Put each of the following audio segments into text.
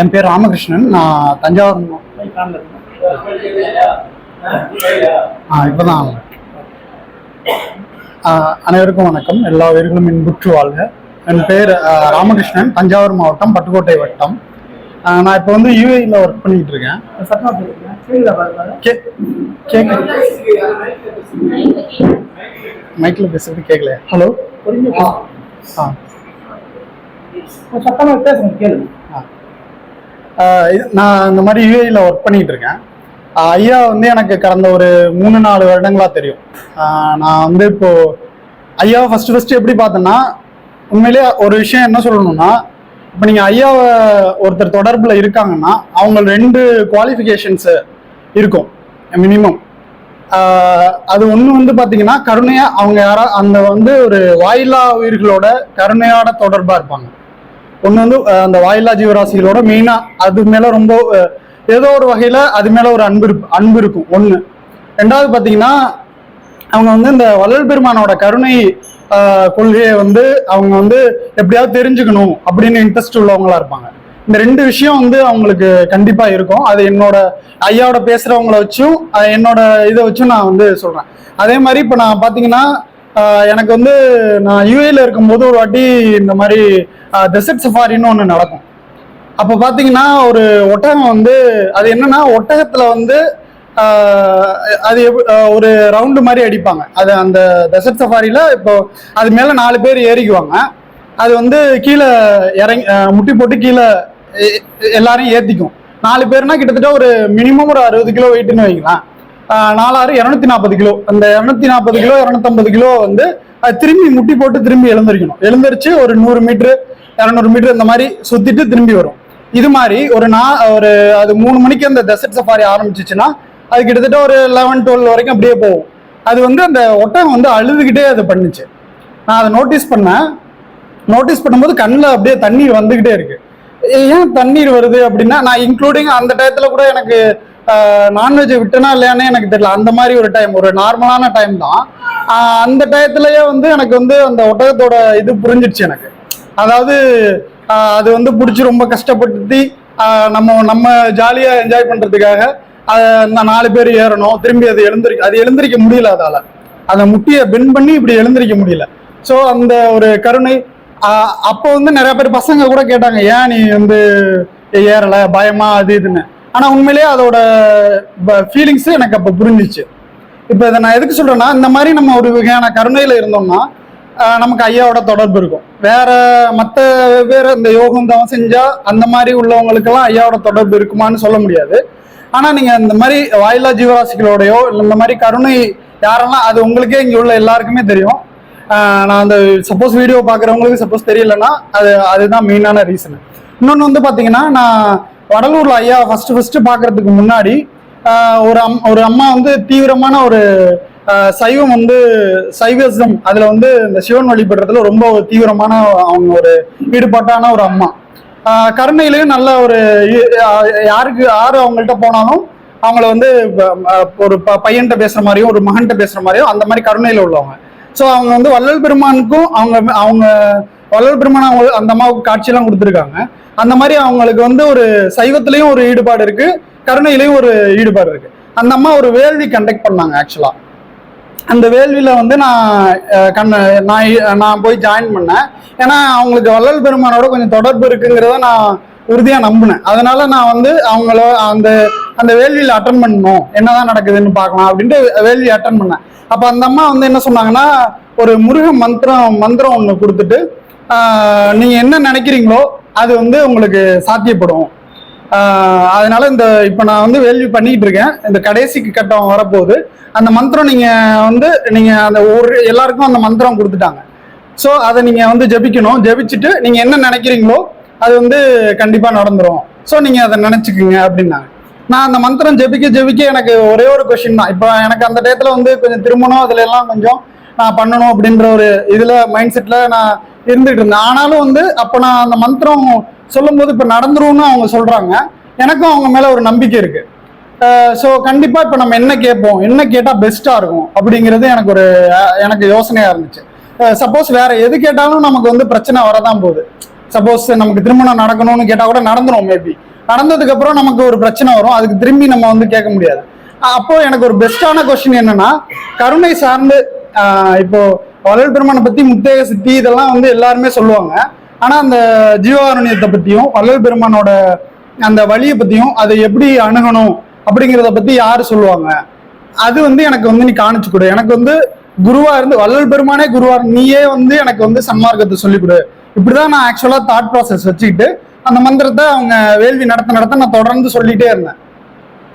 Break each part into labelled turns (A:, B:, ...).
A: என் பேர் ராமகிருஷ்ணன். நான் தஞ்சாவூர் ஆ இப்போதான். அனைவருக்கும் வணக்கம். எல்லா உயிர்களும் இன்புற்று வாழ்க. என் பேர் ராமகிருஷ்ணன். தஞ்சாவூர் மாவட்டம் பட்டுக்கோட்டை வட்டம். நான் இப்போ வந்து யூஏயில் ஒர்க் பண்ணிட்டு இருக்கேன். கே மைக்கில் பேசுறது கேட்கல ஹலோ ஆ
B: சத்தமாக பேசுங்க கேளு
A: நான் இந்த மாதிரி யூஏயில் ஒர்க் பண்ணிட்டு இருக்கேன். ஐயா வந்து எனக்கு கடந்த ஒரு மூணு நாலு வருடங்களா தெரியும். நான் வந்து இப்போ ஐயாவை ஃபர்ஸ்ட் ஃபர்ஸ்ட் எப்படி பார்த்தேன்னா உண்மையிலேயே ஒரு விஷயம் என்ன சொல்லணும்னா இப்போ நீங்கள் ஐயாவை ஒருத்தர் தொடர்பில் இருக்காங்கன்னா அவங்க ரெண்டு குவாலிஃபிகேஷன்ஸு இருக்கும் மினிமம் அது ஒன்று வந்து பார்த்தீங்கன்னா கருணையாக அவங்க யாரா அந்த வந்து ஒரு வாயிலா உயிர்களோட கருணையோட தொடர்பாக இருப்பாங்க. ஒன்று வந்து அந்த வாயிலா ஜீவராசிகளோட மெயினாக அது மேலே ரொம்ப ஏதோ ஒரு வகையில் அது மேலே ஒரு அன்பு அன்பு இருக்கும் ஒன்று ரெண்டாவது பார்த்தீங்கன்னா அவங்க வந்து இந்த வள்ளல் பெருமானோட கருணை கொள்கையை வந்து அவங்க வந்து எப்படியாவது தெரிஞ்சுக்கணும் அப்படின்னு இன்ட்ரெஸ்ட் உள்ளவங்களா இருப்பாங்க. இந்த ரெண்டு விஷயம் வந்து அவங்களுக்கு கண்டிப்பா இருக்கும். அது என்னோட ஐயாவோட பேசுறவங்கள வச்சும் என்னோட இதை வச்சும் நான் வந்து சொல்றேன். அதே மாதிரி இப்போ நான் பார்த்தீங்கன்னா எனக்கு வந்து நான் யூஏல இருக்கும்போது ஒரு வாட்டி இந்த மாதிரி டெசர்ட் சஃபாரின்னு ஒன்று நடக்கும். அப்போ பார்த்தீங்கன்னா ஒரு ஒட்டகம் வந்து அது என்னன்னா ஒட்டகத்தில் வந்து அது ஒரு ரவுண்டு மாதிரி அடிப்பாங்க. அது அந்த டெசர்ட் சஃபாரியில் இப்போ அது மேலே நாலு பேர் ஏறிக்குவாங்க. அது வந்து கீழே இறங்கி முட்டி போட்டு கீழே எல்லாரையும் ஏற்றிக்கும் நாலு பேர்னா கிட்டத்தட்ட ஒரு மினிமம் ஒரு அறுபது கிலோ வெயிட்டுன்னு வைக்கலாம் நாலாறு இரநூத்தி நாற்பது கிலோ. அந்த இரநூத்தி நாற்பது கிலோ இரநூத்தம்பது கிலோ வந்து திரும்பி முட்டி போட்டு திரும்பி எழுந்திருக்கணும். எழுந்திருச்சு ஒரு நூறு மீட்ரு இரநூறு மீட்டர் இந்த மாதிரி சுத்திட்டு திரும்பி வரும். இது மாதிரி ஒரு நா ஒரு அது மூணு மணிக்கு அந்த டெசர்ட் சஃபாரி ஆரம்பிச்சிச்சுன்னா அது கிட்டத்தட்ட ஒரு லெவன் டுவெல் வரைக்கும் அப்படியே போகும். அது வந்து அந்த ஒட்டகம் வந்து அழுதுகிட்டே அது பண்ணுச்சு. நான் அதை நோட்டீஸ் பண்ணேன். நோட்டீஸ் பண்ணும்போது கண்ணில் அப்படியே தண்ணீர் வந்துக்கிட்டே இருக்கு. ஏன் தண்ணீர் வருது அப்படின்னா நான் இன்க்ளூடிங் அந்த டயத்தில் கூட எனக்கு நான்வெஜ் விட்டனா இல்லையானே எனக்கு தெரியல. அந்த மாதிரி ஒரு டைம் ஒரு நார்மலான டைம் தான். அந்த டயத்துலயே வந்து எனக்கு வந்து அந்த ஒட்டகத்தோட இது புரிஞ்சிடுச்சு எனக்கு. அதாவது அது வந்து பிடிச்சி ரொம்ப கஷ்டப்படுத்தி நம்ம நம்ம ஜாலியாக என்ஜாய் பண்ணுறதுக்காக அந்த நாலு பேர் ஏறணும். திரும்பி அது எழுந்திரிக்க அது எழுந்திரிக்க முடியல அதால். அந்த முட்டியை பென் பண்ணி இப்படி எழுந்திரிக்க முடியல. ஸோ அந்த ஒரு கருணை அப்போ வந்து நிறைய பேர் பசங்க கூட கேட்டாங்க ஏன் நீ வந்து ஏறல? பயமா? அது இதுன்னு. ஆனால் உண்மையிலேயே அதோட ஃபீலிங்ஸ் எனக்கு அப்போ புரிஞ்சிச்சு. இப்போ இதை நான் எதுக்கு சொல்கிறேன்னா இந்த மாதிரி நம்ம ஒரு வகையான கருணையில் இருந்தோம்னா நமக்கு ஐயாவோட தொடர்பு இருக்கும். வேற மற்ற வெவ்வேறு இந்த யோகம் தவம் செஞ்சா அந்த மாதிரி உள்ளவங்களுக்கெல்லாம் ஐயாவோட தொடர்பு இருக்குமான்னு சொல்ல முடியாது. ஆனா நீங்க இந்த மாதிரி வாயிலா ஜீவராசிகளோடையோ இல்லை இந்த மாதிரி கருணை யாரெல்லாம் அது உங்களுக்கே இங்க உள்ள எல்லாருக்குமே தெரியும். நான் அந்த சப்போஸ் வீடியோ பார்க்குறவங்களுக்கு சப்போஸ் தெரியலன்னா அது அதுதான் மெயினான ரீசன் இன்னொன்று வந்து பார்த்தீங்கன்னா நான் வடலூர்ல ஐயா ஃபர்ஸ்ட் ஃபர்ஸ்ட் பார்க்கறதுக்கு முன்னாடி ஒரு அம் ஒரு அம்மா வந்து தீவிரமான ஒரு சைவம் வந்து சைவசம் அதுல வந்து இந்த சிவன் வழிபடுறதுல ரொம்ப தீவிரமான அவங்க ஒரு ஈடுபாட்டான ஒரு அம்மா. கருணையிலையும் நல்ல ஒரு யாருக்கு யாரு அவங்கள்ட்ட போனாலும் அவங்கள வந்து ஒரு ப- பையன்கிட்ட பேசுற மாதிரியும் ஒரு மகன்கிட்ட பேசுற மாதிரியும் அந்த மாதிரி கருணையில உள்ளவங்க. ஸோ அவங்க வந்து வள்ளல் பெருமானுக்கும் அவங்க அவங்க வள்ளல் பெருமான் அவங்க அந்த அம்மாவுக்கு காட்சியெல்லாம் கொடுத்துருக்காங்க. அந்த மாதிரி அவங்களுக்கு வந்து ஒரு சைவத்திலையும் ஒரு ஈடுபாடு இருக்கு கருணையிலையும் ஒரு ஈடுபாடு இருக்கு. அந்த அம்மா ஒரு வேள்வி கண்டக்ட் பண்ணாங்க ஆக்சுவலா அந்த வேள்வியில் வந்து நான் கண்ண நான் நான் போய் ஜாயின் பண்ணேன். ஏன்னா அவங்களுக்கு வள்ளல் பெருமானோட கொஞ்சம் தொடர்பு இருக்குங்கிறத நான் உறுதியாக நம்பினேன். அதனால நான் வந்து அவங்கள அந்த அந்த வேள்வியில் அட்டன் பண்ணணும். என்னதான் நடக்குதுன்னு பார்க்கலாம் அப்படின்ட்டு வேள்வி அட்டன் பண்ணேன். அப்போ அந்த அம்மா வந்து என்ன சொன்னாங்கன்னா ஒரு முருக மந்திரம் மந்திரம் ஒன்று கொடுத்துட்டு நீங்கள் என்ன நினைக்கிறீங்களோ அது வந்து உங்களுக்கு சாத்தியப்படும். அதனால இந்த இப்போ நான் வந்து வேள்வி பண்ணிட்டு இருக்கேன். இந்த கடைசிக்கு கட்டம் வரப்போகுது. அந்த மந்திரம் நீங்க வந்து நீங்க அந்த ஒரு எல்லாருக்கும் அந்த மந்திரம் கொடுத்துட்டாங்க. ஸோ அதை நீங்க வந்து ஜெபிக்கணும். ஜெபிச்சுட்டு நீங்க என்ன நினைக்கிறீங்களோ அது வந்து கண்டிப்பா நடந்துரும். ஸோ நீங்க அதை நினைச்சுக்குங்க அப்படின்னாங்க. நான் அந்த மந்திரம் ஜெபிக்க ஜெபிக்க எனக்கு ஒரே ஒரு கொஷின் தான். இப்போ எனக்கு அந்த டயத்தில் வந்து கொஞ்சம் திருமணம் அதுல எல்லாம் கொஞ்சம் நான் பண்ணணும் அப்படின்ற ஒரு இதுல மைண்ட் செட்ல நான் இருந்துட்டு இருந்தேன். ஆனாலும் வந்து அப்போ நான் அந்த மந்திரம் சொல்லும்போது இப்போ நடந்துரும்னு அவங்க சொல்றாங்க. எனக்கும் அவங்க மேல ஒரு நம்பிக்கை இருக்கு. ஸோ கண்டிப்பா இப்போ நம்ம என்ன கேட்போம்? என்ன கேட்டா பெஸ்டா இருக்கும்? அப்படிங்கிறது எனக்கு ஒரு எனக்கு யோசனையா இருந்துச்சு. சப்போஸ் வேற எது கேட்டாலும் நமக்கு வந்து பிரச்சனை வரதான் போகுது. சப்போஸ் நமக்கு திருமணம் நடக்கணும்னு கேட்டால் கூட நடந்துரும் மேபி நடந்ததுக்கு அப்புறம் நமக்கு ஒரு பிரச்சனை வரும். அதுக்கு திரும்பி நம்ம வந்து கேட்க முடியாது. அப்போ எனக்கு ஒரு பெஸ்டான கொஸ்டின் என்னன்னா கருணை சார்ந்து இப்போ வள்ளல் பெருமானை பத்தி முத்தேக சித்தி இதெல்லாம் வந்து எல்லாருமே சொல்லுவாங்க. ஆனால் அந்த ஜீவாரண்யத்தை பற்றியும் வள்ளல் பெருமானோட அந்த வழியை பற்றியும் அதை எப்படி அணுகணும் அப்படிங்கிறத பற்றி யார் சொல்லுவாங்க? அது வந்து எனக்கு வந்து நீ காணிச்சு கொடு. எனக்கு வந்து குருவா இருந்து வள்ளல் பெருமானே குருவா நீயே வந்து எனக்கு வந்து சன்மார்க்கத்தை சொல்லிக் கொடு. இப்படிதான் நான் ஆக்சுவலாக தாட் ப்ராசஸ் வச்சுக்கிட்டு அந்த மந்திரத்தை அவங்க வேள்வி நடத்த நடத்த நான் தொடர்ந்து சொல்லிட்டே இருந்தேன்.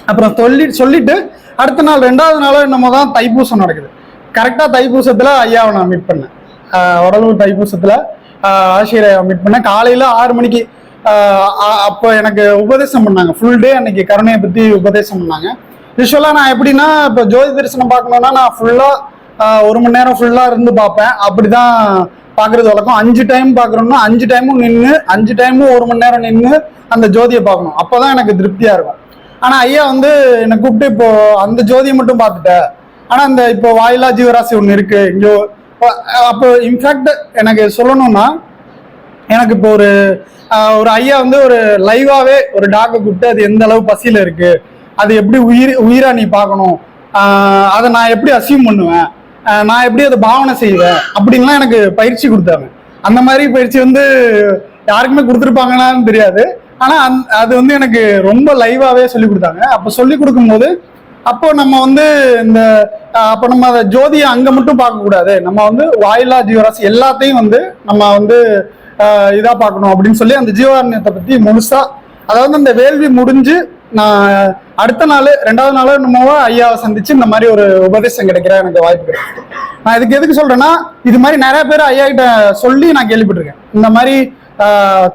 A: அப்புறம் சொல்லி சொல்லிட்டு அடுத்த நாள் ரெண்டாவது நாளோ என்னமோ தான் தைப்பூசம் நடக்குது. கரெக்டாக தைப்பூசத்தில் ஐயாவை நான் மீட் பண்ணேன். உடலூர் தைப்பூசத்தில் ஆசிரியரை மீட் பண்ணேன். காலையில் ஆறு மணிக்கு அப்போ எனக்கு உபதேசம் பண்ணாங்க. ஃபுல் டே அன்னைக்கு கருணையை பற்றி உபதேசம் பண்ணாங்க. யூஸ்வலாக நான் எப்படின்னா இப்போ ஜோதி தரிசனம் பார்க்கணுன்னா நான் ஃபுல்லாக ஒரு மணி நேரம் ஃபுல்லாக இருந்து பார்ப்பேன். அப்படி தான் பார்க்குறது வழக்கம். அஞ்சு டைம் பார்க்குறோம்னா அஞ்சு டைமும் நின்று அஞ்சு டைமும் ஒரு மணி நேரம் நின்று அந்த ஜோதியை பார்க்கணும். அப்போ தான் எனக்கு திருப்தியாக இருக்கும். ஆனால் ஐயா வந்து என்னை கூப்பிட்டு இப்போது அந்த ஜோதியை மட்டும் பார்த்துட்ட. ஆனால் அந்த இப்போ வாயிலா ஜீவராசி ஒன்று இருக்குது இங்கோ அப்போ இன்ஃபேக்ட் எனக்கு சொல்லணும்னா எனக்கு இப்போ ஒரு ஒரு ஐயா வந்து ஒரு லைவாகவே ஒரு டாக்கை கூப்பிட்டு அது எந்த அளவு பசியில் இருக்கு அது எப்படி உயிர் உயிராக நீ பார்க்கணும் அதை நான் எப்படி அசியூம் பண்ணுவேன் நான் எப்படி அதை பாவனை செய்வேன் அப்படின்லாம் எனக்கு பயிற்சி கொடுத்தாங்க. அந்த மாதிரி பயிற்சி வந்து யாருக்குமே கொடுத்துருப்பாங்களான்னு தெரியாது. ஆனால் அந் அது வந்து எனக்கு ரொம்ப லைவாகவே சொல்லி கொடுத்தாங்க. அப்போ சொல்லி கொடுக்கும்போது அப்போ நம்ம வந்து இந்த அப்போ நம்ம அதை ஜோதியை அங்க மட்டும் பார்க்க கூடாது. நம்ம வந்து வாயிலா ஜீவராசி எல்லாத்தையும் வந்து நம்ம வந்து இதாக இதா பார்க்கணும் அப்படின்னு சொல்லி அந்த ஜீவாரண்யத்தை பத்தி முழுசா அதாவது அந்த வேள்வி முடிஞ்சு நான் அடுத்த நாள் ரெண்டாவது நாள் என்னமோ ஐயாவை சந்திச்சு இந்த மாதிரி ஒரு உபதேசம் கிடைக்கிற எனக்கு வாய்ப்பு கிடைக்கும் நான் இதுக்கு எதுக்கு சொல்றேன்னா இது மாதிரி நிறைய பேர் ஐயா கிட்ட சொல்லி நான் கேள்விப்பட்டிருக்கேன். இந்த மாதிரி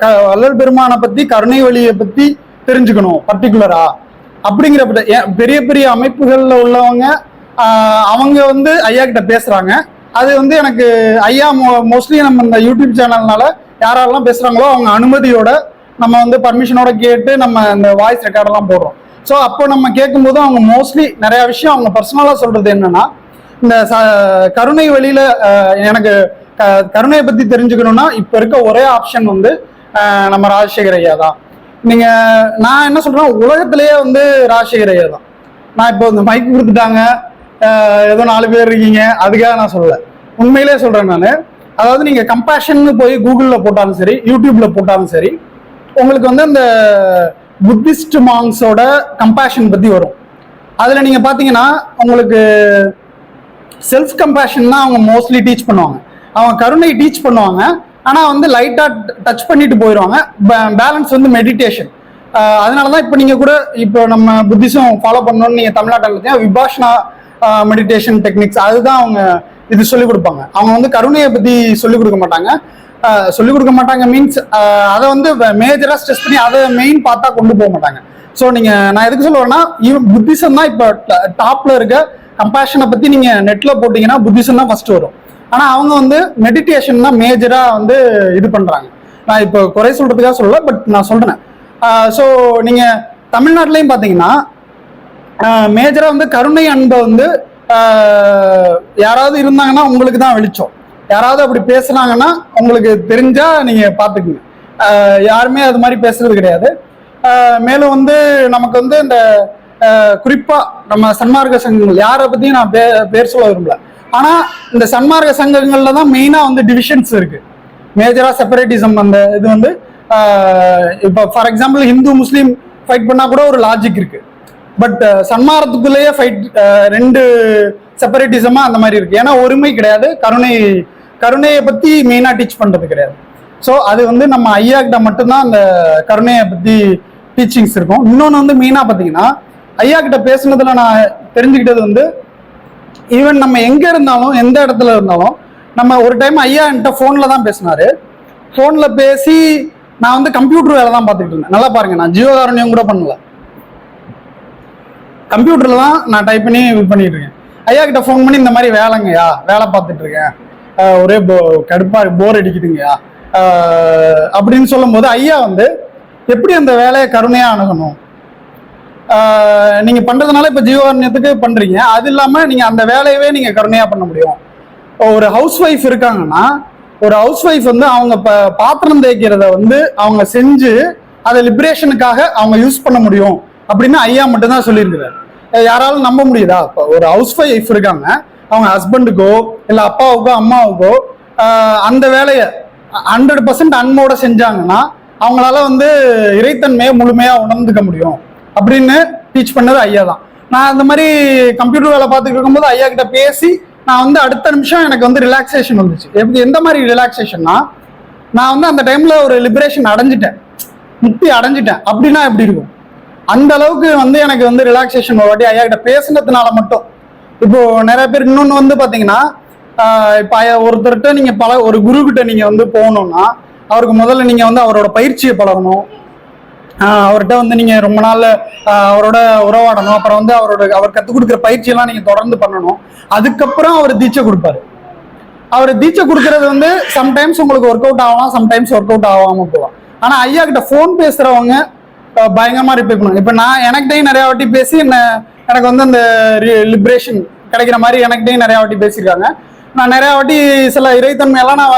A: க- வள்ளல் பெருமானை பத்தி கருணை வழியை பத்தி தெரிஞ்சுக்கணும் பர்டிகுலரா அப்படிங்கிறப்பட்ட ஏன் பெரிய பெரிய அமைப்புகளில் உள்ளவங்க அவங்க வந்து ஐயா கிட்ட பேசுறாங்க. அது வந்து எனக்கு ஐயா மோஸ்ட்லி நம்ம இந்த யூடியூப் சேனல்னால யாரெல்லாம் பேசுறாங்களோ அவங்க அனுமதியோட நம்ம வந்து பர்மிஷனோட கேட்டு நம்ம இந்த வாய்ஸ் ரெக்கார்டெல்லாம் போடுறோம். ஸோ அப்போ நம்ம கேட்கும்போது அவங்க மோஸ்ட்லி நிறைய விஷயம் அவங்க பர்சனலாக சொல்றது என்னன்னா இந்த ச- கருணை வழியில எனக்கு க- கருணையை பத்தி தெரிஞ்சுக்கணும்னா இப்போ இருக்க ஒரே ஆப்ஷன் வந்து நம்ம ராஜசேகர் ஐயா தான். நீங்க நான் என்ன சொல்றேன் உலகத்திலேயே வந்து ராஜசேகர் ஐயா தான். நான் இப்போ இந்த மைக் கொடுத்துட்டாங்க. ஏதோ நாலு பேர் இருக்கீங்க. அதுக்காக நான் சொல்லல. உண்மையிலே சொல்றேன் நான். அதாவது நீங்க கம்பேஷன் போய் கூகுளில் போட்டாலும் சரி யூடியூப்ல போட்டாலும் சரி உங்களுக்கு வந்து அந்த புத்திஸ்ட் மாங்ஸோட கம்பேஷன் பத்தி வரும். அதுல நீங்க பாத்தீங்கன்னா உங்களுக்கு செல்ஃப் கம்பேஷன் தான் அவங்க மோஸ்ட்லி டீச் பண்ணுவாங்க. அவங்க கருணை டீச் பண்ணுவாங்க. ஆனால் வந்து லைட்டாக டச் பண்ணிட்டு போயிடுவாங்க பேலன்ஸ் வந்து மெடிடேஷன் அதனால தான் இப்போ நீங்கள் கூட இப்போ நம்ம புத்திசம் ஃபாலோ பண்ணணும்னு நீங்கள் தமிழ்நாட்டில் விபாஷனா மெடிடேஷன் டெக்னிக்ஸ் அதுதான் அவங்க இது சொல்லிக் கொடுப்பாங்க. அவங்க வந்து கருணையை பற்றி சொல்லிக் கொடுக்க மாட்டாங்க. சொல்லிக் கொடுக்க மாட்டாங்க மீன்ஸ் அதை வந்து மேஜராக ஸ்ட்ரெஸ் பண்ணி அதை மெயின் பார்த்தா கொண்டு போக மாட்டாங்க. ஸோ நீங்கள் நான் எதுக்கு சொல்லுவேன்னா ஈவன் புத்திசம் தான் இப்போ டாப்பில் இருக்க கம்பேஷனை பற்றி நீங்கள் நெட்டில் போட்டிங்கன்னா புத்திசம் தான் ஃபஸ்ட்டு வரும். ஆனா அவங்க வந்து மெடிடேஷன் தான் மேஜரா வந்து இது பண்றாங்க. நான் இப்போ குறை சொல்றதுக்காக சொல்லல பட் நான் சொல்றேன். ஸோ நீங்க தமிழ்நாட்டிலையும் பார்த்தீங்கன்னா மேஜரா வந்து கருணை அன்பை வந்து யாராவது இருந்தாங்கன்னா உங்களுக்கு தான் வெளிச்சம். யாராவது அப்படி பேசுனாங்கன்னா உங்களுக்கு தெரிஞ்சா நீங்க பாத்துக்குங்க. யாருமே அது மாதிரி பேசுறது கிடையாது. மேலும் வந்து நமக்கு வந்து இந்த குறிப்பாக குறிப்பா நம்ம சன்மார்க்க சங்கங்கள் யாரை பத்தியும் நான் பே பேர் சொல்ல விரும்பல. ஆனா இந்த சன்மார்க்க சங்கங்கள்ல தான் மெயினா வந்து டிவிஷன்ஸ் இருக்கு. மேஜரா செப்பரேட்டிசம் அந்த இது வந்து இப்போ for example Hindu Muslim fight பண்ணா கூட ஒரு லாஜிக் இருக்கு. பட் சன்மாரத்துக்குள்ளேயே ஃபைட் ரெண்டு செப்பரேட்டிசமா அந்த மாதிரி இருக்கு. ஏன்னா ஒருமை கிடையாது. கருணை கருணையை பத்தி மெயினா டீச் பண்றது கிடையாது. ஸோ அது வந்து நம்ம ஐயா கிட்ட மட்டும்தான் அந்த கருணையை பத்தி டீச்சிங்ஸ் இருக்கும். இன்னொன்று வந்து மெயினா பார்த்தீங்கன்னா ஐயா கிட்ட பேசுனதுல நான் தெரிஞ்சுக்கிட்டது வந்து ஈவன் நம்ம எங்க இருந்தாலும் எந்த இடத்துல இருந்தாலும் நம்ம ஒரு டைம் ஐயா என்கிட்ட ஃபோனில் தான் பேசினாரு. ஃபோனில் பேசி நான் வந்து கம்ப்யூட்டர் வேலை தான் பார்த்துக்கிட்டு இருந்தேன். நல்லா பாருங்க நான் ஜீவகாரண்யம் கூட பண்ணல. கம்ப்யூட்டரில் தான் நான் டைப் பண்ணி இது பண்ணிட்டு இருக்கேன். ஐயா கிட்ட ஃபோன் பண்ணி இந்த மாதிரி வேலைங்கய்யா வேலை பார்த்துட்டு இருக்கேன். ஒரே போ கடுப்பா போர் அடிக்குதுங்கய்யா அப்படின்னு சொல்லும்போது ஐயா வந்து எப்படி அந்த வேலையை கருணையாக அணுகணும்? நீங்கள் நீங்க பண்றதுனால இப்ப ஜீவகாரண்யத்துக்கு பண்றீங்க. அது இல்லாம நீங்க அந்த வேலையவே நீங்க கருணையா பண்ண முடியும். ஒரு ஹவுஸ் ஒய்ஃப் இருக்காங்கன்னா ஒரு ஹவுஸ் ஒய்ஃப் வந்து அவங்க இப்போ பாத்திரம் தேய்க்கிறத வந்து அவங்க செஞ்சு அதை லிபரேஷனுக்காக அவங்க யூஸ் பண்ண முடியும் அப்படின்னு ஐயா மட்டும்தான் சொல்லியிருக்கிறார். யாராலும் நம்ப முடியுதா? இப்போ ஒரு ஹவுஸ் ஒய்ஃப் இருக்காங்க. அவங்க ஹஸ்பண்டுக்கோ இல்லை அப்பாவுக்கோ அம்மாவுக்கோ அந்த வேலையை ஹண்ட்ரட் பர்சன்ட் அன்போட செஞ்சாங்கன்னா அவங்களால வந்து இறைத்தன்மையை முழுமையா உணர்ந்துக்க முடியும். அப்படின்னு டீச் பண்ணது ஐயா தான். நான் அந்த மாதிரி கம்ப்யூட்டர் வேலை பார்த்துட்டு இருக்கும்போது ஐயா கிட்ட பேசி நான் வந்து அடுத்த நிமிஷம் எனக்கு வந்து ரிலாக்ஸேஷன் வந்துச்சு. எப்படி எந்த மாதிரி ரிலாக்ஸேஷன்னா நான் வந்து அந்த டைம்ல ஒரு லிபரேஷன் அடைஞ்சிட்டேன். முக்தி அடைஞ்சிட்டேன். அப்படின்னா எப்படி இருக்கும்? அந்த அளவுக்கு வந்து எனக்கு வந்து ரிலாக்ஸேஷன் ஒரு வாட்டி ஐயா கிட்ட பேசுனதுனால மட்டும். இப்போ நிறைய பேர் இன்னொன்று வந்து பார்த்தீங்கன்னா இப்போ ஐயா ஒருத்தர்கிட்ட நீங்கள் பல ஒரு குரு கிட்ட நீங்கள் வந்து போகணும்னா அவருக்கு முதல்ல நீங்கள் வந்து அவரோட பயிற்சியை பழகணும். அவர்கிட்ட வந்து நீங்க ரொம்ப நாள் அவரோட உறவாடணும். அப்புறம் வந்து அவரோட அவர் கற்றுக் கொடுக்குற பயிற்சியெல்லாம் நீங்க தொடர்ந்து பண்ணணும். அதுக்கப்புறம் அவர் தீட்சை கொடுப்பாரு. அவர் தீட்சை கொடுக்கறது வந்து சம்டைம்ஸ் உங்களுக்கு ஒர்க் அவுட் ஆகலாம் சம்டைம்ஸ் ஒர்க் அவுட் ஆகாம போகலாம். ஆனா ஐயா கிட்ட ஃபோன் பேசுறவங்க பயங்கரமா ரிப்பீட் பண்ணுவாங்க. இப்போ நான் எனக்கிட்டையும் நிறைய வாட்டி பேசி என்ன எனக்கு வந்து அந்த லிபரேஷன் கிடைக்கிற மாதிரி எனக்கிட்டையும் நிறைய வாட்டி பேசியிருக்காங்க. நான் நிறையா வாட்டி சில இறைத்தன்மையெல்லாம் நான்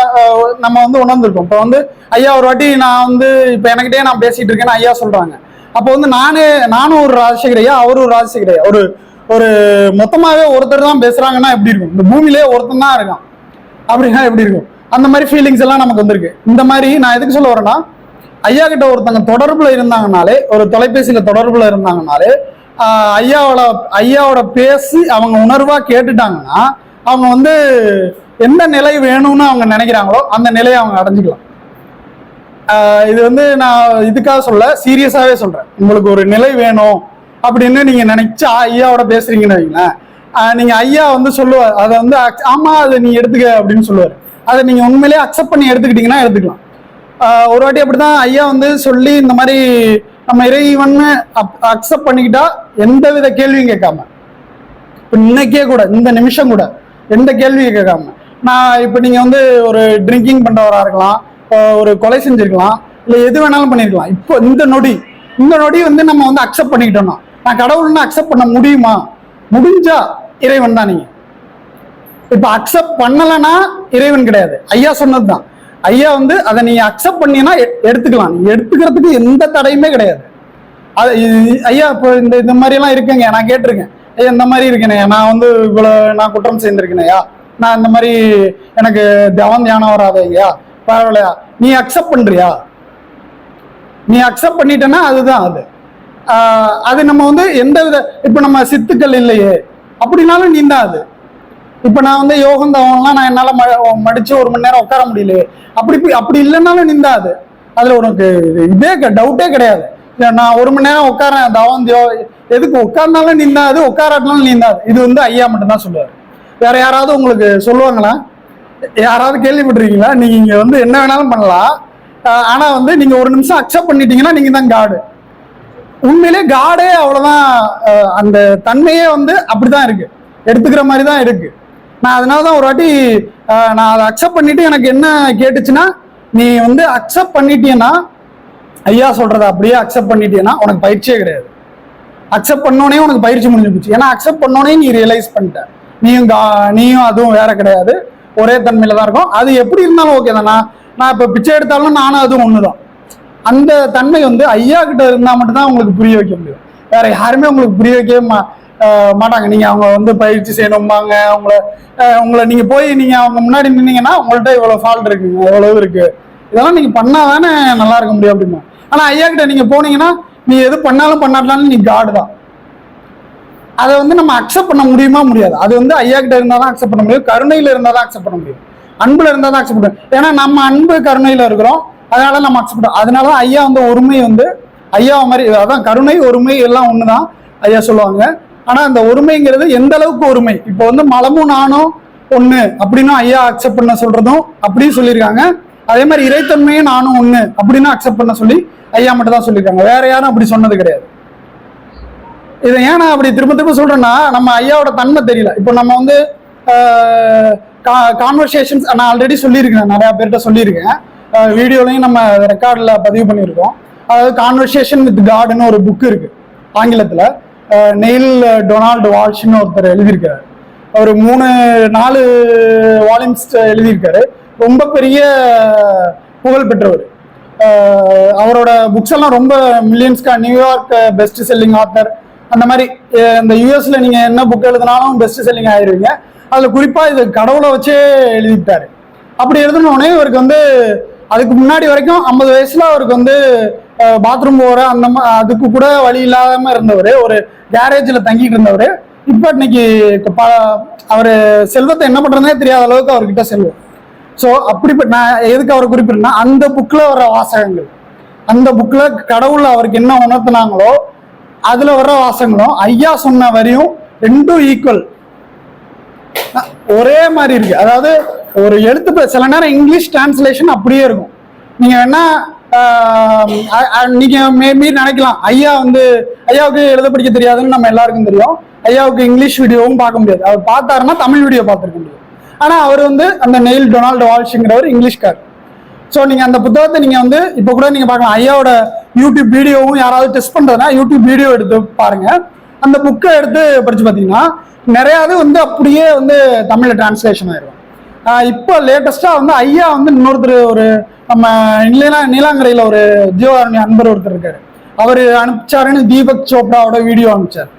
A: நம்ம வந்து உணர்ந்திருக்கோம் இப்போ வந்து ஐயா ஒரு வாட்டி நான் வந்து இப்போ எனக்கிட்டே நான் பேசிகிட்டு இருக்கேன்னு ஐயா சொல்கிறாங்க அப்போ வந்து நானே நானும் ஒரு ராஜசேகர் ஐயா அவரும் ஒரு ராஜசேகர் ஐயா. ஒரு ஒரு மொத்தமாகவே ஒருத்தர் தான் பேசுகிறாங்கன்னா எப்படி இருக்கும்? இந்த பூமியிலே ஒருத்தன் தான் இருக்கான். அப்படின்னா எப்படி இருக்கும்? அந்த மாதிரி ஃபீலிங்ஸ் எல்லாம் நமக்கு வந்திருக்கு. இந்த மாதிரி நான் எதுக்கு சொல்ல வரேன்னா ஐயா கிட்ட ஒருத்தங்க தொடர்புல இருந்தாங்கனாலே ஒரு தொலைபேசியில தொடர்புல இருந்தாங்கனாலே ஐயாவோட ஐயாவோட பேசி அவங்க உணர்வா கேட்டுட்டாங்கன்னா அவங்க வந்து எந்த நிலை வேணும்னு அவங்க நினைக்கிறாங்களோ அந்த நிலையை அவங்க அடைஞ்சிக்கலாம். இது வந்து நான் இதுக்காக சொல்ல சீரியஸாகவே சொல்கிறேன் உங்களுக்கு ஒரு நிலை வேணும் அப்படின்னு நீங்கள் நினைச்சு ஐயாவோட பேசுறீங்கன்னு வைங்களேன். நீங்கள் ஐயா வந்து சொல்லுவார் அதை வந்து ஆமாம் அதை நீ எடுத்துக்க அப்படின்னு சொல்லுவார். அதை நீங்கள் உண்மையிலேயே அக்செப்ட் பண்ணி எடுத்துக்கிட்டீங்கன்னா எடுத்துக்கலாம். ஒரு வாட்டி அப்படிதான் ஐயா வந்து சொல்லி இந்த மாதிரி நம்ம இறைவன் அக்செப்ட் பண்ணிக்கிட்டா எந்த வித கேள்வியும் கேட்காம. இப்போ இன்னைக்கே கூட இந்த நிமிஷம் கூட எந்த கேள்வியும் கேட்காம. நான் இப்போ நீங்கள் வந்து ஒரு ட்ரிங்கிங் பண்ணுறவராக இருக்கலாம் ஒரு கொலை செஞ்சிருக்கலாம் இல்லை எது வேணாலும் பண்ணியிருக்கலாம் இப்போ இந்த நொடி இந்த நொடி வந்து நம்ம வந்து அக்செப்ட் பண்ணிக்கிட்டோம்னா நான் கடவுள்னு அக்செப்ட் பண்ண முடியுமா? முடிஞ்சா இறைவன் தான் நீங்கள் இப்போ அக்செப்ட் பண்ணலைன்னா இறைவன் கிடையாது. ஐயா சொன்னதுதான். ஐயா வந்து அதை நீ அக்செப்ட் பண்ணினா எடுத்துக்கலாம். நீ எடுத்துக்கிறதுக்கு எந்த தடையுமே கிடையாது. அது ஐயா இப்போ இந்த இந்த மாதிரிலாம் இருக்குங்க. நான் கேட்டிருக்கேன். இந்த மாதிரி இருக்கேனே நான் வந்து இவ்வளோ நான் குற்றம் செய்திருக்கேனையா? நான் இந்த மாதிரி எனக்கு தவம் தியானம் வராதையா பரவாயில்லையா? நீ அக்செப்ட் பண்றியா? நீ அக்செப்ட் பண்ணிட்டேன்னா அதுதான் அது. அது நம்ம வந்து எந்த வித இப்போ நம்ம சித்துக்கள் இல்லையே அப்படின்னாலும் நீ தான் அது. இப்போ நான் வந்து யோகம் தவம்லாம் நான் என்னால் ம மடிச்சு ஒரு மணி நேரம் உட்கார முடியலையே. அப்படி இப்படி- அப்படி இல்லைன்னாலும் நிந்தா அது. அதில் உனக்கு இதே டவுட்டே கிடையாது. நான் ஒரு மணி நேரம் உட்காரேன் தவம் எதுக்கு உட்கார்ந்தாலும் நின்னாது உட்காராட்டினாலும் நின்னாது இது வந்து ஐயா மட்டும்தான் சொல்லுவார். வேற யாராவது உங்களுக்கு சொல்லுவாங்களா? யாராவது கேள்விப்பட்டிருக்கீங்களா? நீங்க இங்க வந்து என்ன வேணாலும் பண்ணலாம். ஆனால் ஆனா வந்து நீங்க ஒரு நிமிஷம் அக்செப்ட் பண்ணிட்டீங்கன்னா நீங்க தான் காடு உண்மையிலே காடே அவ்வளவுதான் அந்த தன்மையே வந்து அப்படிதான் இருக்கு. எடுத்துக்கிற மாதிரி தான் இருக்கு. நான் அதனால தான் ஒரு வாட்டி நான் அதை அக்செப்ட் பண்ணிட்டு எனக்கு என்ன கேட்டுச்சுன்னா நீ வந்து அக்செப்ட் பண்ணிட்டீங்கன்னா ஐயா சொல்றதை அப்படியே அக்செப்ட் பண்ணிட்டீங்கன்னா உனக்கு பயிற்சியே கிடையாது. அக்செப்ட் பண்ணோடனே உனக்கு பயிற்சி முடிஞ்சு போச்சு. ஏன்னா அக்செப்ட் பண்ணோடனே நீ ரியலைஸ் பண்ணிட்ட. நீயும் நீயும் அதுவும் வேற கிடையாது. ஒரே தன்மையில தான் இருக்கும். அது எப்படி இருந்தாலும் ஓகே தானா? நான் இப்போ பிச்சை எடுத்தாலும் நானும் அதுவும் ஒண்ணுதான். அந்த தன்மை வந்து ஐயா கிட்ட இருந்தா மட்டும்தான் உங்களுக்கு புரிய வைக்க முடியும். வேற யாருமே உங்களுக்கு புரிய வைக்கவே மா மாட்டாங்க. நீங்க அவங்க வந்து பயிற்சி செய்யணும்பாங்க. உங்களை உங்களை நீங்க போய் நீங்க அவங்க முன்னாடி நின்னீங்கன்னா உங்கள்ட்ட இவ்வளவு ஃபால்ட் இருக்குங்க. இவ்வளவு இருக்கு. இதெல்லாம் நீங்க பண்ணாதானே நல்லா இருக்க முடியும் அப்படிமா ஆனா ஐயா கிட்ட நீங்க போனீங்கன்னா நீ எது பண்ணாலும் பண்ணாட்டாலும் நீ காடு தான். அதை வந்து நம்ம அக்செப்ட் பண்ண முடியுமா முடியாது. அது வந்து ஐயா கிட்ட இருந்தால் தான் அக்செப்ட் பண்ண முடியும். கருணையில இருந்தால் தான் அக்செப்ட் பண்ண முடியும். அன்பில் இருந்தால் தான் அக்செப்ட் பண்ண ஏன்னா நம்ம அன்பு கருணையில இருக்கிறோம். அதனால நம்ம அக்செப்ட் பண்ணுறோம் அதனால தான் ஐயா வந்து ஒருமை வந்து ஐயா மாதிரி அதான் கருணை ஒருமை எல்லாம் ஒண்ணுதான் ஐயா சொல்லுவாங்க. ஆனா அந்த ஒருமைங்கிறது எந்த அளவுக்கு ஒருமை? இப்போ வந்து மலமும் நானும் ஒன்று அப்படின்னு ஐயா அக்செப்ட் பண்ண சொல்றதும் அப்படியும் சொல்லியிருக்காங்க. அதே மாதிரி இறைத்தன்மையும் நானும் ஒண்ணு அப்படின்னு அக்செப்ட் பண்ண சொல்லி ஐயா மட்டும் தான் சொல்லியிருக்காங்க. வேற யாரும் அப்படி சொன்னது கிடையாது. இதை ஏன் நான் அப்படி திரும்ப திரும்ப சொல்றேன்னா நம்ம ஐயாவோட தன்மை தெரியல. இப்போ நம்ம வந்து கான்வர்சேஷன்ஸ் நான் ஆல்ரெடி சொல்லியிருக்கேன் நிறைய பேர்கிட்ட சொல்லியிருக்கேன். வீடியோலையும் நம்ம ரெக்கார்டில் பதிவு பண்ணியிருக்கோம். அதாவது கான்வர்சேஷன் வித் காட்னு ஒரு புக் இருக்கு. ஆங்கிலத்தில். நெயில் டொனால்டு வால்ஷ்னு ஒருத்தர் எழுதியிருக்காரு. ஒரு மூணு நாலு வால்யூம்ஸ் எழுதியிருக்காரு. ரொம்ப பெரிய புகழ் பெற்றவர். அவரோட புக்ஸ் எல்லாம் ரொம்ப மில்லியன்ஸ்க்கா New York best selling author அந்த மாதிரி இந்த யூஎஸ்ல நீங்க என்ன புக் எழுதினாலும் பெஸ்ட் செல்லிங் ஆயிருவீங்க. அதுல குறிப்பா இது கடவுளை வச்சே எழுதிட்டாரு. அப்படி எழுதினோடனே இவருக்கு வந்து அதுக்கு முன்னாடி வரைக்கும் ஐம்பது வயசுல அவருக்கு வந்து பாத்ரூம் போற அந்த அதுக்கு கூட வழி இல்லாம இருந்தவர். ஒரு கேரேஜில் தங்கிட்டு இருந்தவர். இப்போ இன்னைக்கு அவர் செல்வத்தை என்ன பண்றதுனே தெரியாத அளவுக்கு அவர்கிட்ட செல்வம். ஸோ அப்படி நான் எதுக்கு அவர் குறிப்பிட்டேன்னா அந்த புக்கில் வர வாசகங்கள். அந்த புக்கில் கடவுள் அவருக்கு என்ன உணர்த்தினாங்களோ அதில் வர்ற வாசகங்களும் ஐயா சொன்ன வரையும் ரெண்டும் ஈக்குவல் ஒரே மாதிரி இருக்கு. அதாவது ஒரு எழுத்து சில நேரம் இங்கிலீஷ் டிரான்ஸ்லேஷன் அப்படியே இருக்கும். நீங்கள் வேணா நீங்கள் நீங்க மேபி நினைக்கலாம். ஐயா வந்து ஐயாவுக்கு எழுத படிக்க தெரியாதுன்னு நம்ம எல்லாருக்கும் தெரியும். ஐயாவுக்கு இங்கிலீஷ் வீடியோவும் பார்க்க முடியாது. அவர் பார்த்தாருன்னா தமிழ் வீடியோ பார்த்துருக்க முடியும் ஆனால் அவர் வந்து அந்த நெயில் டொனால்டு வால்ஷுங்கிறவர் இங்கிலீஷ்கார். ஸோ நீங்கள் அந்த புத்தகத்தை நீங்கள் வந்து இப்போ கூட நீங்கள் பார்க்கலாம் ஐயாவோட யூடியூப் வீடியோவும் யாராவது டெஸ்ட் பண்ணுறதுனா யூடியூப் வீடியோ எடுத்து பாருங்க. அந்த புக்கை எடுத்து படித்து பார்த்தீங்கன்னா நிறையாவது வந்து அப்படியே வந்து தமிழில் டிரான்ஸ்லேஷன் ஆயிடும் இப்போ லேட்டஸ்ட்டாக வந்து ஐயா வந்து இன்னொருத்தர் ஒரு நம்ம இல்லைனா நீலாங்கரையில் ஒரு ஜீவாரணி அன்பர் ஒருத்தர் இருக்காரு. அவர் அனுப்பிச்சாருன்னு தீபக் சோப்ராவோட வீடியோ அனுப்பிச்சார்.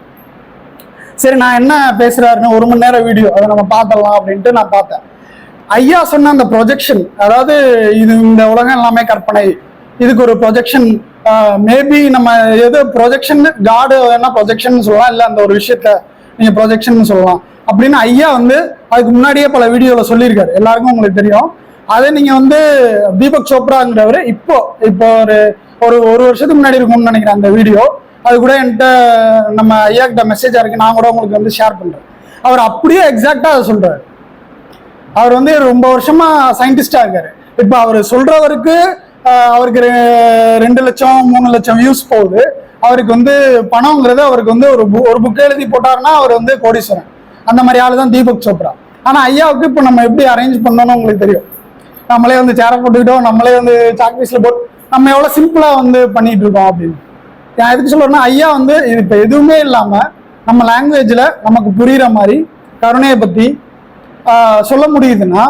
A: சரி நான் என்ன பேசுறாருன்னு ஒரு மணி நேரம் வீடியோ அதை நம்ம பார்த்தலாம் அப்படின்ட்டு நான் பார்த்தேன். ஐயா சொன்ன அந்த ப்ரொஜெக்ஷன் அதாவது இது இந்த உலகம் எல்லாமே கற்பனை. இதுக்கு ஒரு ப்ரொஜெக்ஷன் மேபி நம்ம எது ப்ரொஜெக்ஷன் காடு வேணா ப்ரொஜெக்ஷன் சொல்லலாம் இல்லை அந்த ஒரு விஷயத்த நீங்க ப்ரொஜெக்ஷன் சொல்லலாம். அப்படின்னு ஐயா வந்து அதுக்கு முன்னாடியே பல வீடியோவில் சொல்லியிருக்காரு. எல்லாருக்கும் உங்களுக்கு தெரியும். அதை நீங்க வந்து தீபக் சோப்ராங்கிறவர் இப்போ இப்போ ஒரு ஒரு ஒரு வருஷத்துக்கு முன்னாடி இருக்கும்னு நினைக்கிறேன் அந்த வீடியோ அது கூட என்கிட்ட நம்ம ஐயா கிட்ட மெசேஜா இருக்கு. நான் கூட உங்களுக்கு வந்து ஷேர் பண்ணுறேன் அவர் அப்படியே எக்ஸாக்டாக அதை சொல்கிறார் அவர் வந்து ரொம்ப வருஷமா சயின்டிஸ்டாக இருக்காரு. இப்போ அவர் சொல்கிறவருக்கு அவருக்கு ரெ- ரெண்டு லட்சம் மூணு லட்சம் வியூஸ் போகுது. அவருக்கு வந்து பணங்கிறது அவருக்கு வந்து ஒரு பு ஒரு புக் எழுதி போட்டாருன்னா அவர் வந்து கோடீஸ்வரன். அந்த மாதிரி ஆளு தான் தீபக் சோப்ரா. ஆனால் ஐயாவுக்கு இப்போ நம்ம எப்படி அரேஞ்ச் பண்ணணும்னு உங்களுக்கு தெரியும். நம்மளே வந்து சேரை போட்டுக்கிட்டோம் நம்மளே வந்து சாக்பீஸில் போட்டு நம்ம எவ்வளோ சிம்பிளாக வந்து பண்ணிட்டு இருக்கோம் அப்படின்னு. நான் எதுக்கு சொல்றேன்னா ஐயா வந்து இப்போ எதுவுமே இல்லாம நம்ம லாங்குவேஜ்ல நமக்கு புரியுற மாதிரி கருணையை பத்தி சொல்ல முடியுதுன்னா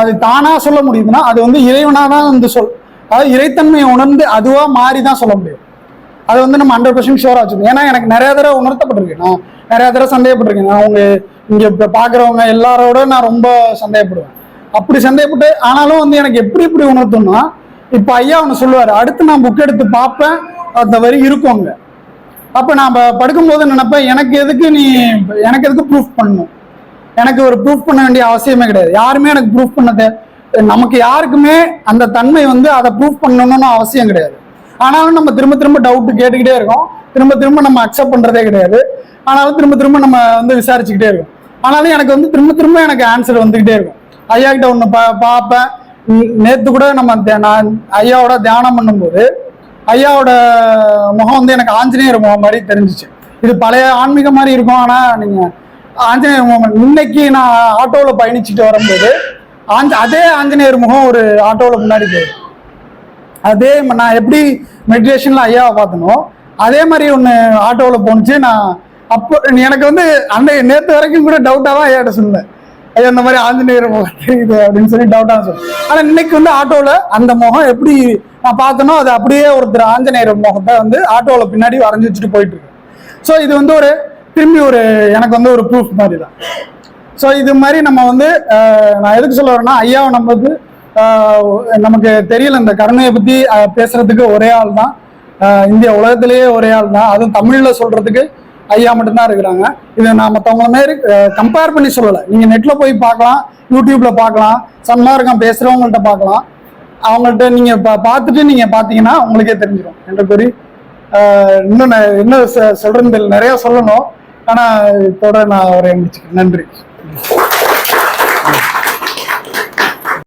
A: அது தானா சொல்ல முடியுதுன்னா அது வந்து இறைவனா தான் வந்து சொல் அதாவது இறைத்தன்மையை உணர்ந்து அதுவா மாறி தான் சொல்ல முடியும். அது வந்து நம்ம ஹண்ட்ரட் பர்சன்ட் ஷோராக வச்சுக்கணும். ஏன்னா எனக்கு நிறைய தடவை உணர்த்தப்பட்டிருக்கேன் நான் நிறைய தடவை சந்தேகப்பட்டிருக்கேன். நான் அவங்க இங்க இப்ப பாக்குறவங்க எல்லாரோட நான் ரொம்ப சந்தேகப்படுவேன். அப்படி சந்தேகப்பட்டு ஆனாலும் வந்து எனக்கு எப்படி இப்படி உணர்த்தணும்னா இப்ப ஐயா ஒன்று சொல்லுவாரு அடுத்து நான் புக் எடுத்து பார்ப்பேன் அந்த வரி இருக்கும் அங்க அப்ப நான் படுக்கும்போது நினைப்பேன் எனக்கு எதுக்கு நீ எனக்கு எதுக்கு ப்ரூஃப் பண்ணணும்? எனக்கு ஒரு ப்ரூஃப் பண்ண வேண்டிய அவசியமே கிடையாது. யாருமே எனக்கு ப்ரூஃப் பண்ணதே நமக்கு யாருக்குமே அந்த தன்மை வந்து அதை ப்ரூஃப் பண்ணணும்னு அவசியம் கிடையாது. ஆனாலும் நம்ம திரும்ப திரும்ப டவுட் கேட்டுக்கிட்டே இருக்கோம். திரும்ப திரும்ப நம்ம அக்செப்ட் பண்றதே கிடையாது. ஆனாலும் திரும்ப திரும்ப நம்ம வந்து விசாரிச்சுக்கிட்டே இருக்கோம். ஆனாலும் எனக்கு வந்து திரும்ப திரும்ப எனக்கு ஆன்சர் வந்துகிட்டே இருக்கும். ஐயா கிட்ட ஒன்று பா பார்ப்பேன். நேற்று கூட நம்ம நான் ஐயாவோட தியானம் பண்ணும்போது ஐயாவோட முகம் வந்து எனக்கு ஆஞ்சநேயர் முகம் மாதிரி தெரிஞ்சிச்சு. இது பழைய ஆன்மீகம் மாதிரி இருக்கும் ஆனால் நீங்கள் ஆஞ்சநேயர் முகம் இன்னைக்கு நான் ஆட்டோவில் பயணிச்சுட்டு வரும்போது ஆஞ்ச அதே ஆஞ்சநேயர் முகம் ஒரு ஆட்டோவில் முன்னாடி போயிடும். அதே நான் எப்படி மெடிடேஷனில் ஐயாவை பார்த்தனோ அதே மாதிரி ஒன்று ஆட்டோவில் போணுச்சு. நான் அப்போ எனக்கு வந்து அந்த நேற்று வரைக்கும் கூட டவுட்டாக தான் ஐயாட்ட சொன்னேன். ஐயா இந்த மாதிரி ஆஞ்சநேயர் முகம் தெரியுது அப்படின்னு சொல்லி டவுட்டாக சொன்னேன் ஆனால் இன்னைக்கு வந்து ஆட்டோவில் அந்த முகம் எப்படி நான் பார்த்தனோ அது அப்படியே ஒருத்தர் ஆஞ்சநேயர் முகத்தை வந்து ஆட்டோவில் பின்னாடி வரைஞ்சி வச்சுட்டு போயிட்டு இருக்கு ஸோ இது வந்து ஒரு திரும்பி ஒரு எனக்கு வந்து ஒரு ப்ரூஃப் மாதிரி தான் ஸோ இது மாதிரி நம்ம வந்து நான் எதுக்கு சொல்ல வரேன்னா ஐயாவை நம்ம வந்து நமக்கு தெரியல இந்த கருணையை பற்றி பேசுறதுக்கு ஒரே ஆள் தான் இந்திய உலகத்திலேயே ஒரே ஆள் தான் அதுவும் தமிழில் சொல்றதுக்கு ஐயா மட்டும்தான் இருக்கிறாங்க. இதை நான் மற்றவங்கள மாரி கம்பேர் பண்ணி சொல்லலை. நீங்கள் நெட்டில் போய் பார்க்கலாம் யூடியூப்பில் பார்க்கலாம் சன்மார்க்கம் பேசுகிறவங்கள்ட்ட பார்க்கலாம். அவங்கள்ட்ட நீங்கள் பா- பார்த்துட்டு நீங்கள் பார்த்தீங்கன்னா உங்களுக்கே தெரிஞ்சிடும் என்ற கூறி இன்னும் நான் இன்னும் சொ- சொல்றேன்னு சொல்லணும். ஆனால் இதோட நான் அவரை முடிச்சுக்கிறேன். நன்றி.